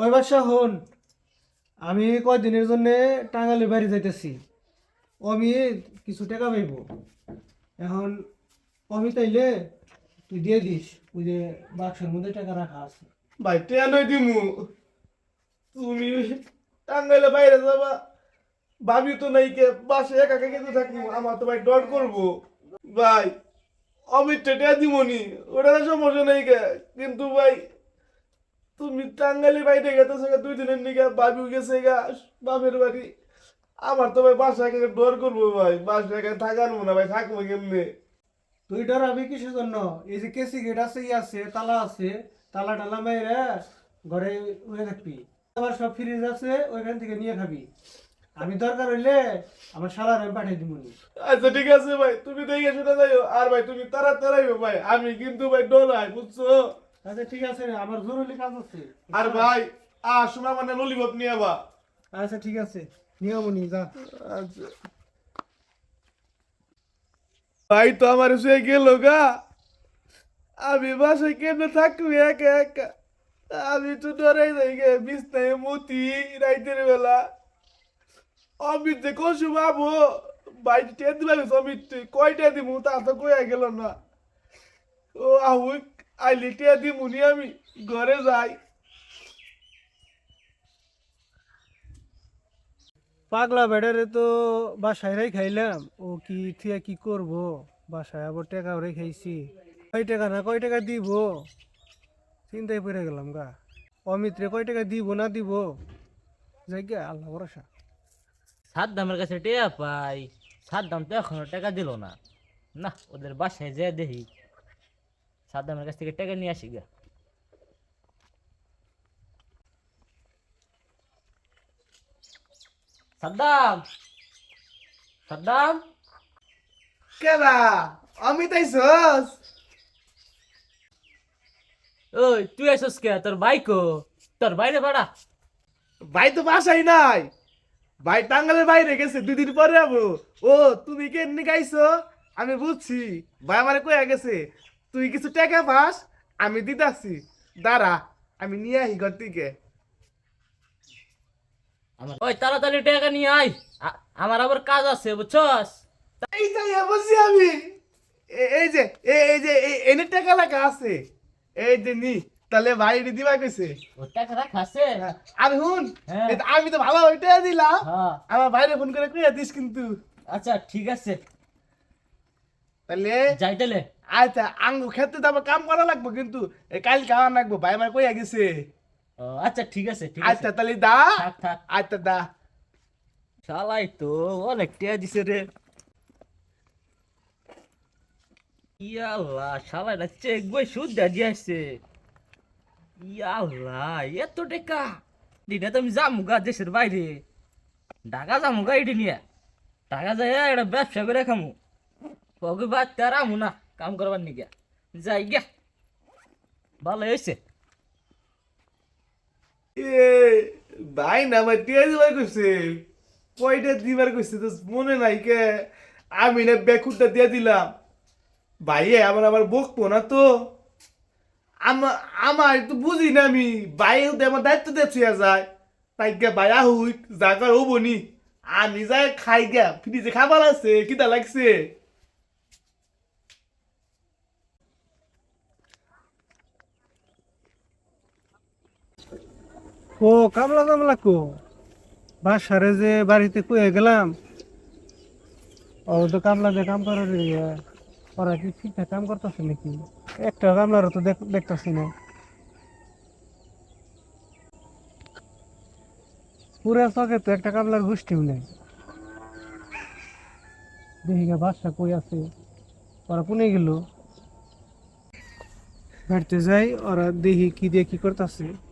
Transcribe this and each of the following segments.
ওই বাসা হন, আমি কয়দিনের জন্য টাঙ্গালি বাড়ি যাইতেছি। আমি কিছু টাকা পাইব। এখন আমি তাইলে তুই দিয়ে দিস, ওই যে বাক্সের মধ্যে টাকা রাখা আছে। ভাই ট্রেন দিমু। তুমি টাঙ্গাইলে বাইরে যাবা ভাবি তো নাই কে, বাসে একা একা কিন্তু থাকব, আমার তো ভাই ডট করব। ভাই আমি টেটে দিমনি ওটা সমস্যা নাই কে, কিন্তু ভাই তুমি টাঙ্গাইলে বাইরে গেতেছো গা দুই দিনের নিকে ভাবি গেছে গা বাপের বাড়ি। আমার তো ভাই বাসা একা একা ডর করব ভাই বাসা একা থাকার না ভাই থাকব কেমনে? তুই ডরাবি কিসের জন্য? এই যে কেসি গেট আছে ই আছে তালা আছে তালা টালা মেরে ঘরে উড়ে থাকবি। আমার সব ফ্রিজ আছে ওইখান থেকে নিয়ে খাবি। আমি দরকার হইলে আমার সালার আমি পাঠিয়ে দিব আচ্ছা ঠিক আছে ভাই তুমি দেখে শুনে যাইও। আর ভাই তুমি তারা তাড়াতাড়ি ভাই আমি কিন্তু ভাই ডরাই বুঝছ? আচ্ছা ঠিক আছে আমার জরুরি কাজ আছে। আর ভাই আ সময় মানে ললিপপ নিয়ে বা আচ্ছা ঠিক আছে নিয়মনি যা। আচ্ছা। ভাই তো আমার সে গেল গা। আমি বাসায় কেমনে থাকবি একা একা? আমি তো ডরাই যাই গে বিছনায় মতি রাইতের বেলা। অমিত যে কসু বাবু ভাই টেন দিলাম অমিত কয়টা দিব তা তো কয়া গেল না। ও আহু আইলি টিয়া দিমুনি আমি ঘরে যাই। পাগলা বেড়ারে তো বাসায় রে খাইলাম ও কি থিয়া কি করব? বাসায় আবার টাকা রে খাইছি কয় টাকা না কয় টাকা দিব? চিন্তায় পড়ে গেলাম গা। অমিত্রে কয় টাকা দিব না দিব? যাই গিয়া আল্লাহ ভরসা। সাদ্দামের কাছে টেয়া পাই। সাদ্দাম তো এখনও টাকা দিল না। না ওদের বাসায় যেয়ে দেখি। সাদ্দামের কাছ থেকে টাকা নিয়ে আসি গা। সাদ্দাম! সাদ্দাম! কেনা অমিত আইসস। ওই তুই আসস কে? তোর বাইকো তোর বাইরে ভাড়া ভাই তো বাসাই নাই। ভাই টাঙ্গালের বাইরে গেছে দুই দিন পরে যাব। ও তুমি কেমনি গাইছো আমি বুঝছি। ভাই আমারে কয়ে গেছে তুই কিছু টাকা পাস? আমি দিতাছি। দাঁড়া আমি নিয়ে আহি ঘর থেকে ওই তাড়াতাড়ি টাকা নিয়ে আয়। আমার আবার কাজ আছে বুঝছস? এই তাই বলছি আমি। এই যে এই যে এনে টাকা লেখা আছে। এই যে নি তাহলে ভাই দিবা কইছে। ও টাকা রাখা আছে? আমি হুন হ্যাঁ। আমি তো ভালো ওইটা দিলাম। হ্যাঁ। আমার বাইরে ফোন করে কইয়া দিস কিন্তু। আচ্ছা ঠিক আছে। তাহলে যাই তাহলে। আচ্ছা আঙ্গু খেতে তো আবার কাম করা লাগবে কিন্তু। কাল খাওয়া লাগবো ভাই আমার কইয়া গেছে। আচ্ছা ঠিক আছে ঠিক আছে। আচ্ছা তাহলে দা। আচ্ছা দা। শালাই তো অনেক টিয়া দিছে রে। ইয়াল্লাহ শালাই না চেক বই সুদ দিয়ে আসছে। ইয়াল্লাহ এত টেকা। দিনে তো আমি যামু গা দেশের বাইরে। ঢাকা যামু গা এটি নিয়ে। ঢাকা যাই একটা ব্যবসা করে খামু। পগে বাদ তার আমু না। কাম করবার নিগে। যাই গিয়া ভালো হয়েছে ভাই না আমার টিয়া দিবার কইছে? কয়টা দিবার কইছে তো মনে নাই কে? আমি না বেকুরটা দিয়ে দিলাম। ভাইয়ে আমার আবার বকবো না তো। আমার আমার তো বুঝি না আমি। ভাই তো আমার দায়িত্ব দিয়েছে যায়। তাই গে, ভাই আহুই জাগার হব নি। আমি যাই খাই গা, ফ্রিজে খাবার আছে কিটা লাগছে। ও কামলা কামলা কো। বাসারে যে বাড়িতে কুয়ে গেলাম, ও তো কামলা দিয়ে কাম করার। ওরা কি ঠিকঠাক কাম করতেছে নাকি? একটা কামলারও তো দেখ- দেখতাছি না। পুরা চকে তো একটা কামলার গোষ্ঠীও নেই। দেখি বাসা কই আছে? ওরা পুনে গেল? বাড়িতে যাই, ওরা দেখি কি দিয়ে কি করতেছে।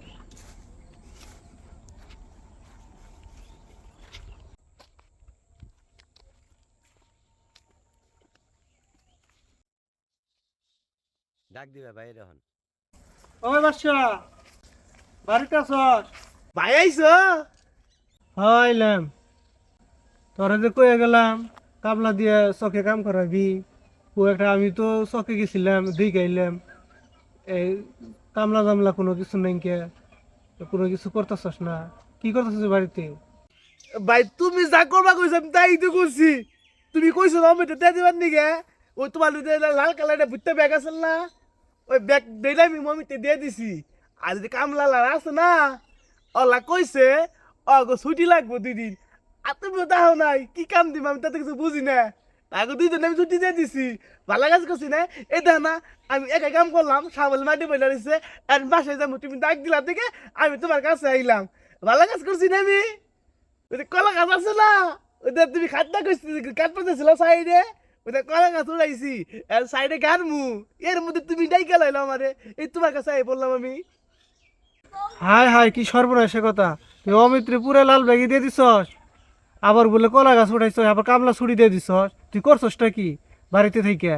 ডাক দিবে বাইরে হন। ওই বাদশা বাড়িতে ভাই হাইলাম তোরা যে কয়ে গেলাম কাবলা দিয়ে চকে কাম করাবি। ও একটা আমি তো চকে গেছিলাম দুই গাইলাম এই কামলা জামলা কোনো কিছু নাই কে কোনো কিছু করতেছস না। কি করতেছিস বাড়িতে? ভাই তুমি যা করবা কইছো আমি তাই তো করছি। তুমি কইছো আমি তো দিবার নিগে। ওই তোমার লাল কালারটা ভুট্টা ব্যাগ আছে না? ওই ব্যাগ দিলে আমি মমিতে দিয়ে দিছি। আর যদি কামলা লাল আছে না ওলা কইছে, অগো, ছুটি লাগবো দুই দিন আর তুমি তাহো নাই, কি কাম দিম আমি তাতে কিছু বুঝি না। আগে দুই দিন আমি ছুটি দিয়ে দিছি। ভালো কাজ করছি না? এই দেখ না, আমি একা কাম করলাম সাবল মাটি বইলা রয়েছে আর বাসায় যাব, তুমি ডাক দিলা থেকে আমি তোমার কাছে আইলাম। ভালো কাজ করছি না আমি? যে কলা গাছ আছে না ওইটা তুমি খাটটা করছি কাঠ পাতেছিল সাইডে। ওইটা কলা গাছ উড়াইছি, আর সাইডে গানমু এর মধ্যে তুমি ডাইকা লাইলো আমারে, এই তোমার কাছে বললাম আমি। হায় হায় কি সর্বনাশে কথা। তুই অমিত্রে পুরা লাল ব্যাগে দিয়ে দিছস। আবার বলে কলা গাছ উঠাইছস আবার কামলা ছুরি দিয়ে দিছস। তুই করছসটা কি বাড়িতে থেকে?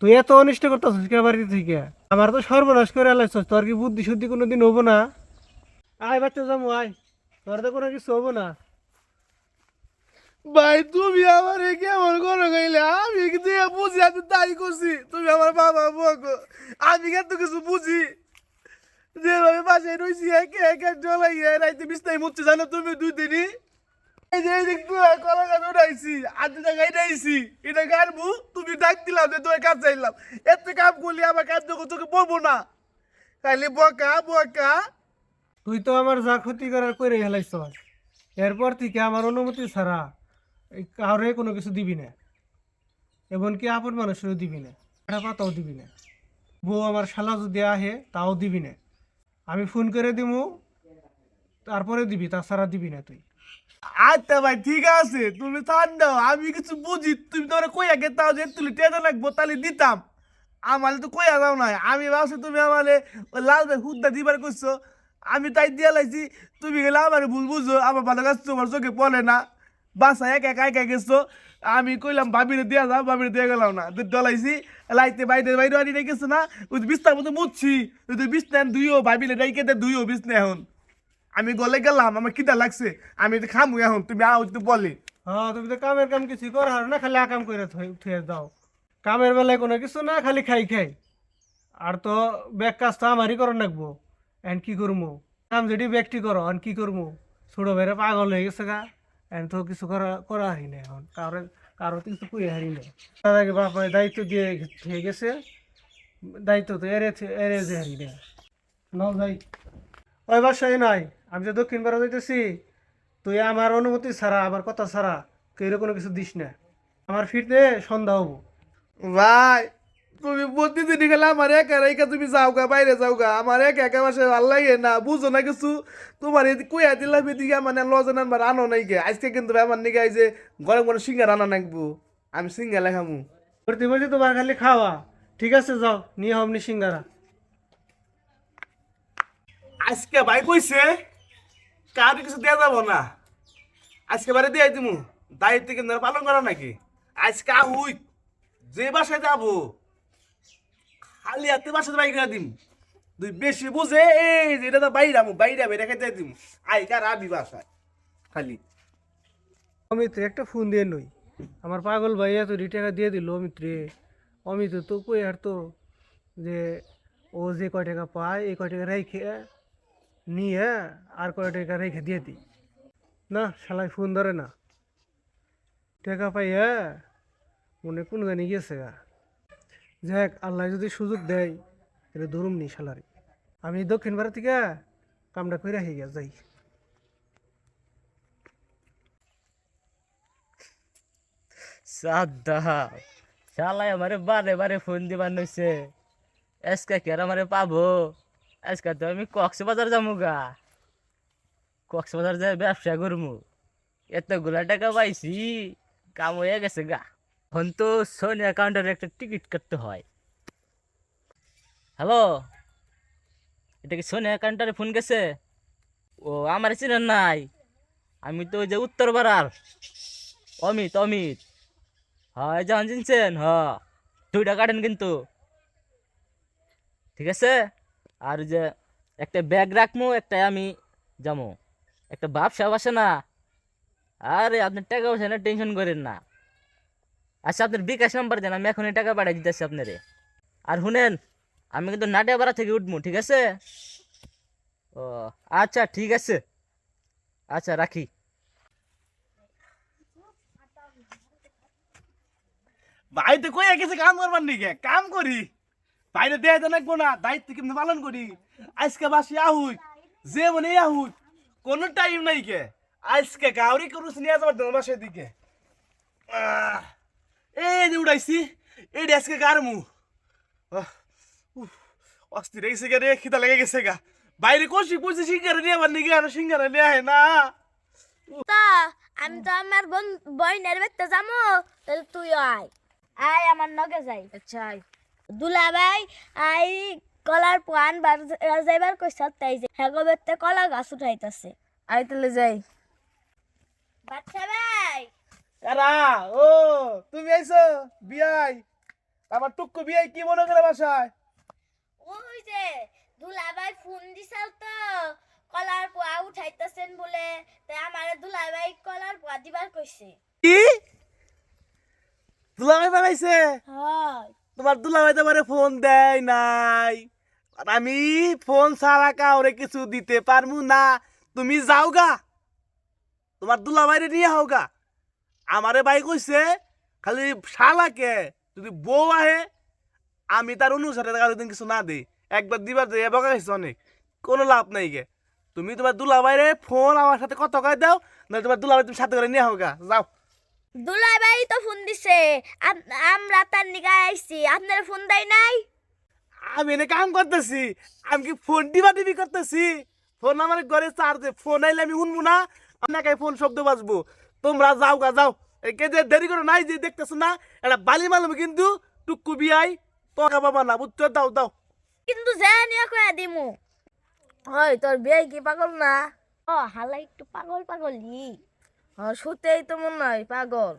তুই এত অনিষ্ট করতেছিস কে বাড়িতে থেকে? আমার তো সর্বনাশ করে আলাইছস, তোর কি বুদ্ধি শুদ্ধি কোনো দিন হব না? আয়, বাচ্চা যাব আয়। তোর তো কোনো কিছু হব না। ভাই, তুমি আমার কেমন করো গেলে আমি কিন্তু বুঝি, আমি তাই করছি। তুমি আমার বাবা, বকো। আমি কিন্তু কিছু বুঝি। যেভাবে বাসায় রয়েছি একে একে জ্বলাইয়া রাইতে বিস্তায় মুচ্ছে জানো তুমি দুই দিনই? এই যে এই যে কলা গাছ উঠাইছি, আধ জায়গায় রাইছি এটা গানবো তুমি ডাক দিলাম যে তোর কাজ চাইলাম। এত কাম করলে আমার কাজ যখন তোকে বলব না। খালি বকা বকা। তুই তো আমার যা ক্ষতি করার করে হেলাইছস এরপর থেকে আমার অনুমতি ছাড়া কাউরে কোনো কিছু দিবি না। এমনকি আপন মানুষেরও দিবি না। একটা পাতাও দিবি না। বউ আমার শালা যদি আহে, তাও দিবি না। আমি ফোন করে দিমু, তারপরে দিবি, তাছাড়া দিবি না তুই। আচ্ছা ভাই, ঠিক আছে। তুমি থান দাও, আমি কিছু বুঝি। তুমি তো কইয়া গেতাও যে তুলি টেনে লাগবো, তাহলে দিতাম। আমার তো কইয়া দাও নাই। আমি ভাবছি তুমি ওই লাল ভাই হুদ্দা দিবার করছ আমি তাই দিয়া লাইছি। তুমি গেলে আমার ভুল বুঝো, আমার ভালো কাজ তোমার চোখে পড়ে না। বাসা একা একা একা গেছো? আমি কইলাম ভাবিরে দিয়া যাও ভাবিরে দিয়ে গেলাম না। ডলাইছি, লাইতে বাইরে বাইরে আনি রেখেছো না। ওই বিস্তার মতো ওই তুই বিছনা দুইও ডাইকে দে, দুইও বিছনা এখন। আমি গলে গেলাম, আমার কিটা লাগছে। আমি তো খামু এখন, তুমি আও তো বলে। হ্যাঁ তুমি তো কামের কাম কিছু কর না, খালি আকাম করে থুয়ে দাও। কামের বেলায় কোনো কিছু না, খালি খাই খাই। আর তো ব্যাগ কাজ তো আমারই করার লাগবো। এন কি করব কাম যদি ব্যক্তি করো আর কি করব ছোটো বেড়ে পাগল হয়ে গেছে গা। এন তো কিছু করা করা হারি না এখন। কারও কারও কিছু কুয়ে হারি না। আগে বাপ দায়িত্ব দিয়ে হয়ে গেছে। দায়িত্ব তো এড়ে এড়ে যে হারি না। নাও যাই। ওই বাসায় নাই। আমি যে দক্ষিণ ভারত যাইতেছি, তুই আমার অনুমতি ছাড়া, আমার কথা ছাড়া এরকম কোনো কিছু দিস না। আমার ফিরতে সন্ধ্যা হব। ভাই! তুমি প্রতিদিন গেলে আমার একা রেখা তুমি যাও গা বাইরে যাও গা। আমার একা একা বাসে ভালো লাগে না বুঝো না কিছু? তোমার কইয়া দিলাম এদিকে মানে লজন আনবার আনো নাই গে। আজকে কিন্তু আমার নিকে যে গরম গরম সিঙ্গার আনা নাকবো আমি সিঙ্গার লেখামু প্রতি বলছি তোমার খালি খাওয়া। ঠিক আছে যাও নিয়ে হমনি সিঙ্গারা। আজকে ভাই কইছে কারও কিছু দেওয়া যাব না। আজকে বারে দিয়ে দিমু দায়িত্ব কিন্তু পালন করা নাকি? আজকে আহুই যে বাসায় যাব খালি হাতে বাসাতে বাইক করে দিম তুই বেশি বুঝে, এই যে এটা তো বাইরে, আমু বাইরে বাইরে খেতে দিম। আই কার আবি বাসায়, খালি। অমিত্রে একটা ফোন দিয়ে নই আমার পাগল ভাইয়া তো টাকা দিয়ে দিল অমিত্রে। অমিত তো কই আর তো, যে ও যে কয় টাকা পায়, এই কয় টাকা রেখে নিয়ে আর কয় টাকা রেখে দিয়ে দিই। না শালাই ফোন ধরে না। টাকা পাইয়া মনে কোনো জানি গেছে গা? যাক, আল্লাহ যদি সুযোগ দেয়, তাহলে ধরুম নি শালারি। আমি দক্ষিণ ভারত থেকে কামটা করে রাখি গিয়া যাই। সাদা শালাই আমারে বারে বারে ফোন দিবার নইছে। আজকে কি আমারে পাবো? আজকে তো আমি কক্সবাজার যাব গা। কক্সবাজার যাই ব্যবসা করব এতগুলা টাকা পাইছি, কাম হয়ে গেছে গা। এখন তো সোনিয়া কাউন্টারে একটা টিকিট কাটতে হয়। হ্যালো এটা কি সোনিয়া অ্যাকাউন্টারে ফোন গেছে? ও, আমার চিনেন নাই। আমি তো ওই যে উত্তর পাড়ার। অমিত অমিত। হয় যখন চিনছেন হ। দুইটা কাটেন কিন্তু। ঠিক আছে? আর যে একটা ব্যাগ রাখব একটা আমি যাব একটা ব্যবসা বসে না। আরে, আপনি টাকা পয়সা না টেনশন করেন না। আচ্ছা আপনার বিকাশ নাম্বার দেন আমি এখনই টাকা পাঠিয়ে দিতেছি আপনারে। আর শুনেন আমি কিন্তু নাটিয়াপাড়া থেকে উঠবো ঠিক আছে? ও আচ্ছা ঠিক আছে। আচ্ছা রাখি। বাইরে কই গেছে কাম করবার নিকে কাম করি। বাইরে দেয় তো নাকবো না দায়িত্ব কেমনি পালন করি। আজকে বাসি আহুই যে মনে আহুই কোনো টাইম নাই কে আজকে গাউরি করুস নিয়ে যাবার দিকে আহ, এই যে উড়াইছি। এই আজকে গার মু। অস্থির হয়ে গেছে গা রে খিদা লেগে গেছে গা। বাইরে কষি পুষি সিঙ্গারে নিয়ে আবার নিকে আর সিঙ্গারে নিয়ে আয় না। তা আমি তো আমার বোন বইনের বেতে যাব তাহলে তুই আয়। আয় আমার নগে যাই। আচ্ছা দুলা ভাই আই কলার পান বার যাইবার কইছ তাই যে হেগো বেতে কলা গাছ উঠাইতাছে। আই তাহলে যাই। বাচ্চা ভাই! ও তুমি আইছো? বিয়াই। আমার টুকু বিয়াই কি মনে করে বাসায়? ওই যে দুলা ভাই ফোন দিছাল তো কলার পোয়া উঠাইতাছেন বলে। তাই আমারে দুলা ভাই কলার পোয়া দিবার কইছে। কি? দুলাভাই বানাইছে? হয়। তোমার দুলাভাই তোমারে ফোন দেয় নাই। আর আমি ফোন ছাড়া কাউরে কিছু দিতে পারব না। তুমি যাও গা তোমার দুলাভাইরে নিয়ে হও গা আমারে ভাই কইছে খালি শালাকে যদি বউ আহে আমি তার অনুসারে কারও দিন কিছু না দিই। একবার দিবার দিই এবার গেছে অনেক। কোনো লাভ নাই গে। তুমি তোমার দুলা দুলাভাইরে ফোন আমার সাথে কত করে দাও না তোমার দুলাভাই তুমি সাথে করে নিয়ে হও গা। যাও। দুলা ভাই তো ফোন দিছে। আম- আমরা তার নিগায় আইছি। আপনার ফোন দেয় নাই? আমি এনে কাম করতেছি। আমি কি ফোন টিপা টিপি করতেছি? ফোন আমার ঘরে চার্জে। ফোন আইলে আমি শুনব না। আপনাকে ফোন শব্দ বাজবো। তোমরা যাও গা যাও। একে যে দেরি করো নাই যে দেখতেছো না এটা বালি মালুম কিন্তু টুকু বিয়াই তোকা বাবা না বুঝছ? দাও দাও। কিন্তু জানিয়া কয়া দিমু। হয় তোর বিয়ে কি পাগল না? ও হালা একটু পাগল পাগলই আর সত্যিই তো মনে হয় পাগল।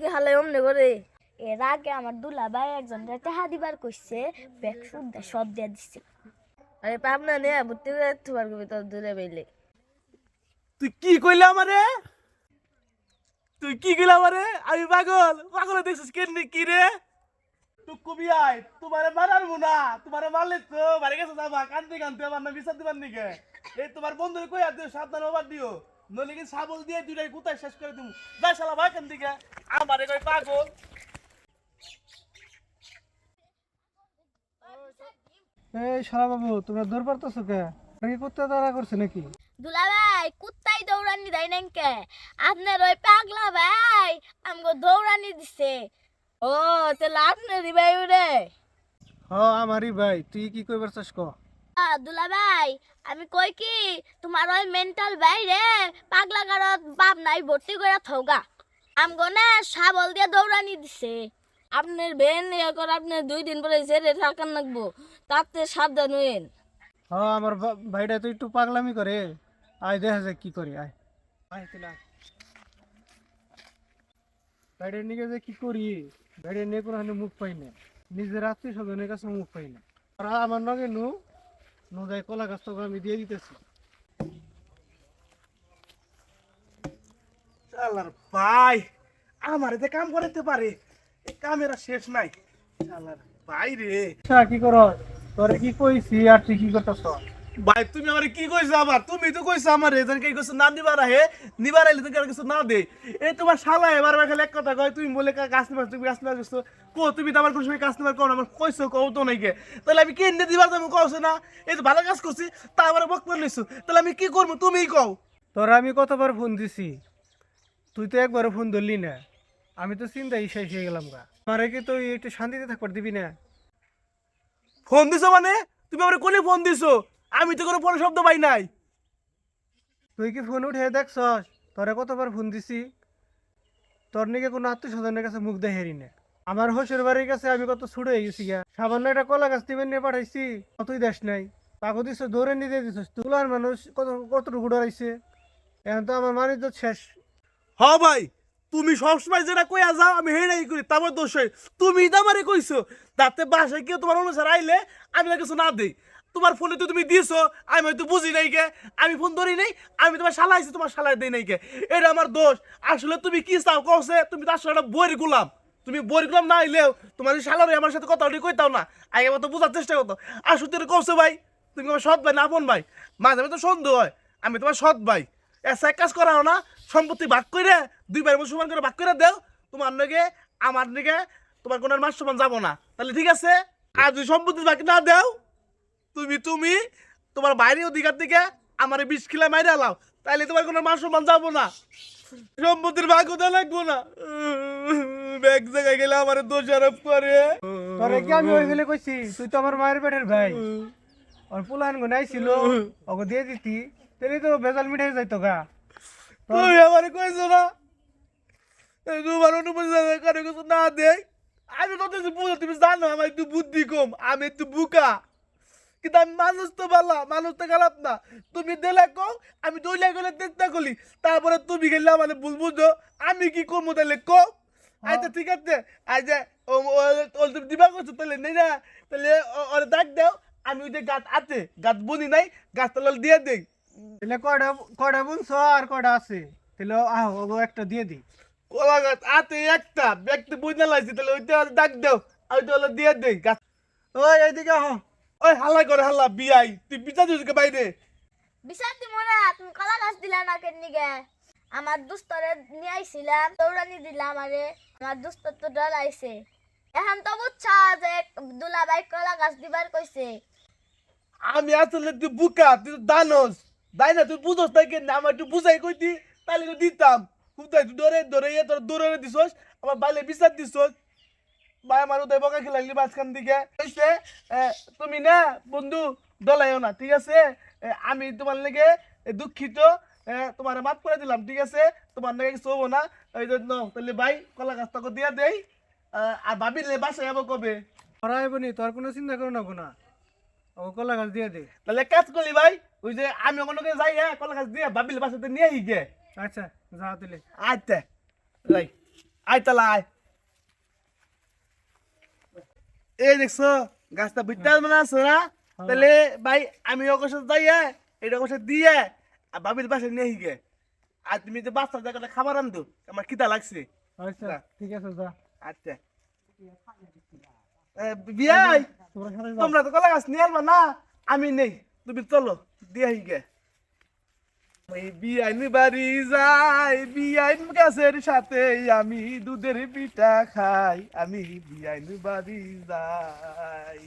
কি হালাই অমনে করে? এর আগে আমার দুলা ভাই একজন টাহা দিবার কইছে ব্যাগ দে সব দিয়া দিছে। আরে পাবনা নে ভর্তি করে তোমার কবি তোর দূরে বেলে তুই কি কইলে আমারে? তুই কি কইলে আমারে? আমি পাগল। পাগল দেখছিস কেন কি রে? টুকু বিয়াই তোমারে মারার না তোমারে মারলে তো বাড়ি গেছে যাবা কান্দতে কান্দতে আমার না বিচার দিবার নিকে এই তোমার বন্ধুরে কই আর দিও সাবধান হবার দিও। নইলে কি সাবল দিয়ে দুইটাই কুতায় শেষ করে দিমু। যা শালা ভাই কান দিকে আমারে কই পাগল। এই শালা বাবু তোমরা দৌড় পারতেছো কে? নাকি করতে তারা করছে নাকি? দুলা ভাই দৌড়ানি দেয় নাই কে? আপনার ওই পাগলা ভাই আমগো দৌড়ানি দিছে। ও তাহলে আপনার ভাই রে হ আমারই ভাই। তুই কি কইবার চাস ক দুলা ভাই আমি কই কি তোমার ওই মেন্টাল ভাই রে পাগলা গারত বাপ নাই ভর্তি করে থৌগা আমগো না শাবল দিয়ে দৌড়ানি দিছে। আপনার বেন ইয়ে করে আপনার দুই দিন পরে জেরে থাকার লাগবো। তাতে সাবধান হইন হ আমার ভাইটা তো একটু পাগলামি করে। আয় দেখা যাক কি করি আয়। তুই নিকে যে কি করি ভাইটার নিয়ে কোনো মুখ পাই না। নিজের আত্মীয় স্বজনের কাছে মুখ পাই না। আর আমার নগে নু নু যাই কলা গাছ তো আমি দিয়ে দিতেছি। ভাই আমার এতে কাম করতে পারে কামের শেষ নাই। শালার ভাই রে। কি কর তোরে কি কইছি আর তুই কি করতেছ ভাই তুমি আমার কি কইছো আবার? তুমি তো কইছো আমার এজন কে কইছো না নিবার আহে নিবার আইলে তো কার কিছু না দে এই তোমার শালা এবার খালি এক কথা কয় তুমি বলে কা- গাছ নিবার তুমি নিবার গেছো কো তুমি তো আমার কোন সময় নিবার কও না আমার কইছো কও তো নাই কে তাহলে আমি কেন দিবার যাব কওছো না? এই তো ভালো কাজ করছি তা বক করে লইছো তাহলে আমি কি করব? তুমিই কও। তোরা আমি কতবার ফোন দিছি? তুই তো একবারও ফোন ধরলি না। আমি তো চিন্তাই শেষ হয়ে গেলাম গা। আমারে কি তুই একটু শান্তিতে থাকবার দিবি না? ফোন দিছো মানে? তুমি আমার কোনে ফোন দিছো? আমি তো কোনো ফোন শব্দ পাই নাই। তুই কি ফোন উঠে দেখছস? তোরে কতবার ফোন দিছি? তোর নাকি কোনো আত্মীয় কাছে মুখ দেখারি না। আমার হোসের বাড়ির কাছে আমি কত ছুট গেছি গা। সামান্য একটা কলা গাছ দিবেন নিয়ে পাঠাইছি কতই দেশ নাই। তাকে দিছ দৌড়ে নিতে দিছস। তুলার মানুষ কত কতটুকু ডরাইছে? এখন তো আমার মানুষ শেষ। হ ভাই তুমি সবসময় যেটা কইয়া যাও আমি হেড়াই করি তারপর দোষ তুমি তো আমারে কইছো তাতে বাসায় কেউ তোমার অনুসার আইলে আমি কিছু না দেই। তোমার ফোনে তো তুমি দিয়েছ আমি হয়তো বুঝি নাই কে আমি ফোন ধরি নাই, আমি তোমার শালাইছি তোমার শালাই দেই নাই কে এটা আমার দোষ। আসলে তুমি কি চাও কওছে? তুমি তার সাথে বইয়ের গুলাম। তুমি বইয়ের গুলাম না আইলেও তোমার শালারে আমার সাথে কথা কইতাও না। আগে মতো বোঝার চেষ্টা করতো। আসলে তুমি কওছে ভাই, তুমি আমার সৎ ভাই না আপন ভাই? মাঝে মাঝে তো সন্দেহ হয়, আমি তোমার সৎ ভাই। এসা এক কাজ করা না, সম্পত্তি ভাগ করে দুই ভাই সমান করে ভাগ করে দেও, তোমার নাকি আমার নাকি তোমার কোনো মাস সমান যাব না। তাহলে ঠিক আছে, আর যদি সম্পত্তি ভাগ না দেও তুমি তুমি তোমার বাইরের অধিকার থেকে আমার বিশ খিলা মাইরে আলাও তাইলে তোমার কোনো মান সম্মান যাব না। সম্পত্তির ভাগ কোথায় লাগবো না। এক জায়গায় গেলে আমার দোষারোপ করে। তোরে কি আমি ওই ফেলে কইছি? তুই তো আমার মায়ের পেটের ভাই। ওর পুলান গো নাইছিল ওকে দিয়ে দিতি তেলি তো বেজাল মিঠাই যাইতো গা। তুমি আমার কইছো না? তোমার অনুমতি কারও কিছু না দেয়। আমি তো বুঝো তুমি জানো আমার একটু বুদ্ধি কম আমি একটু বুকা। কিন্তু আমি মানুষ তো ভালো মানুষ তো খারাপ না। তুমি দিলে কও আমি দইলে গেলে চেষ্টা করি। তারপরে তুমি গেলে আমার ভুল বুঝো আমি কি করব তাহলে কও? আচ্ছা ঠিক আছে। আজ তুমি দিবা করছ তাহলে নেই না। তাহলে ওরে ডাক দাও আমি ওই যে গাছ আছে গাছ বুনি নাই গাছ তাহলে দিয়ে দেই। তাহলে কয়টা কয়টা বুনছ আর কয়টা আছে? তাহলে আহ ওগো একটা দিয়ে দি কলা গাছ আতে একটা ব্যক্তি বুঝতে লাগছে তাহলে ওইটা ডাক দাও ওইটা হলো দিয়ে দেই গাছ। ওই এইদিকে আহ। ওই হাল্লা করে হাল্লা বিয়াই। তুই বিচার দিকে বাইরে। বিচার দিব না তুমি কলা গাছ দিলা না কেন নিগে আমার দুস্তরে নিয়ে আইছিলাম দৌড়ানি দিলাম আরে আমার দুস্তর তো ডর আইছে। এখন তো বুঝছা যে দুলাবাই কলা গাছ দিবার কইছে। আমি আসলে তুই বুকা তুই তো দানস। তাই না তুই বুঝোস তাই কেন আমার একটু বুঝাই কইতি তাহলে দিতাম। তুই ডরে ডরে তোর দৌড়ে দিছস আমার বাইলে বিচার দিছস। ভাই আমার উদয় বকা খেলাইলি মাঝখান দিকে। তুমি না বন্ধু দলাইও না ঠিক আছে? আমি তোমার লেগে দুঃখিত তোমার মাফ করে দিলাম ঠিক আছে? তোমার লেগে কিছু হব না ওই জন্য তাহলে ভাই কলা গাছ তোকে দিয়ে দেই। আর ভাবিলে বাসায় যাব কবে? ওরা এবনি তোর কোনো চিন্তা করো না গুনা ও কলা গাছ দিয়ে দে। তাহলে কাজ করলি ভাই ওই যে আমি ওখানে যাই হ্যাঁ কলা গাছ দিয়ে ভাবিলে বাসাতে নিয়ে আই গে আচ্ছা যা দিলে আইতে যাই। আয় তালা আয়। এই দেখছ গাছটা বিদ্যাল মানে আছে না? তাহলে ভাই আমি ওর সাথে যাই হ্যাঁ এটা ওর দিয়ে আর ভাবির বাসায় নিয়ে গে আর তুমি যে বাচ্চা জায়গাটা খাবার আনতো আমার কিতা লাগছে। আচ্ছা ঠিক আছে যা। আচ্ছা। এ, বিয়াই তোমরা তো কলা গাছ নিয়ে আনবা না আমি নেই। তুমি চলো দিয়ে গে ওই বিয়াইন বাড়ি যাই বিয়াইন গাছের সাথে আমি দুধের পিঠা খাই। আমি বিয়াইন বাড়ি যাই